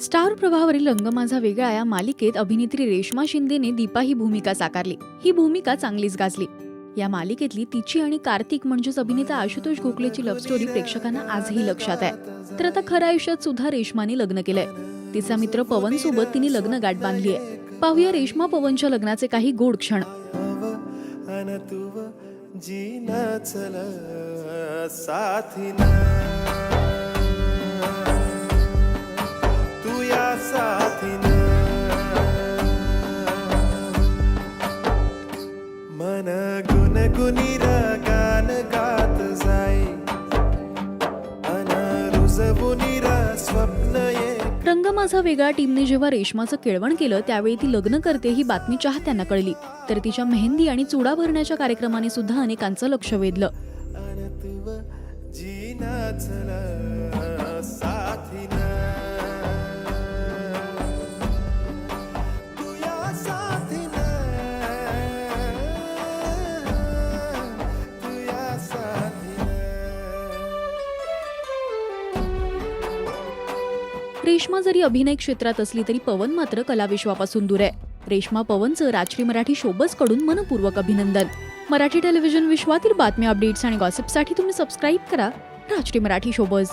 Star प्रभावरील रंग माझा वेगळा या मालिकेत अभिनेत्री रेश्मा शिंदेने दीपा ही भूमिका साकारली. ही भूमिका चांगलीच गाजली. या मालिकेतली तिची आणि कार्तिक म्हणजेच अभिनेता आशुतोष गोखलेची लव्ह स्टोरी प्रेक्षकांना आजही लक्षात आहे. तर आता खऱ्या आयुष्यात सुद्धा रेश्माने लग्न केलंय. तिचा मित्र पवन सोबत तिने लग्न गाठ बांधली आहे. पाहूया रेश्मा पवनच्या लग्नाचे काही गोड क्षण. चल साथीन तू गान गात अन स्वप्न रंग माझा वेगळा टीमने जेव्हा रेश्माचं केळवण केलं त्यावेळी ती लग्न करते ही बातमी चाहत्यांना कळली. तर तिच्या मेहंदी आणि चुडा भरण्याच्या कार्यक्रमाने सुद्धा अनेकांचं लक्ष वेधलं. साथीन. रेश्मा जरी अभिनय क्षेत्रात असली तरी पवन मात्र कलाविश्वापासून दूर आहे. रेश्मा पवनचं राजश्री मराठी शोबसकडून मनपूर्वक अभिनंदन. मराठी टेलिव्हिजन विश्वातील बातम्या अपडेट्स आणि गॉसिपसाठी तुम्ही सबस्क्राईब करा राजश्री मराठी शोबज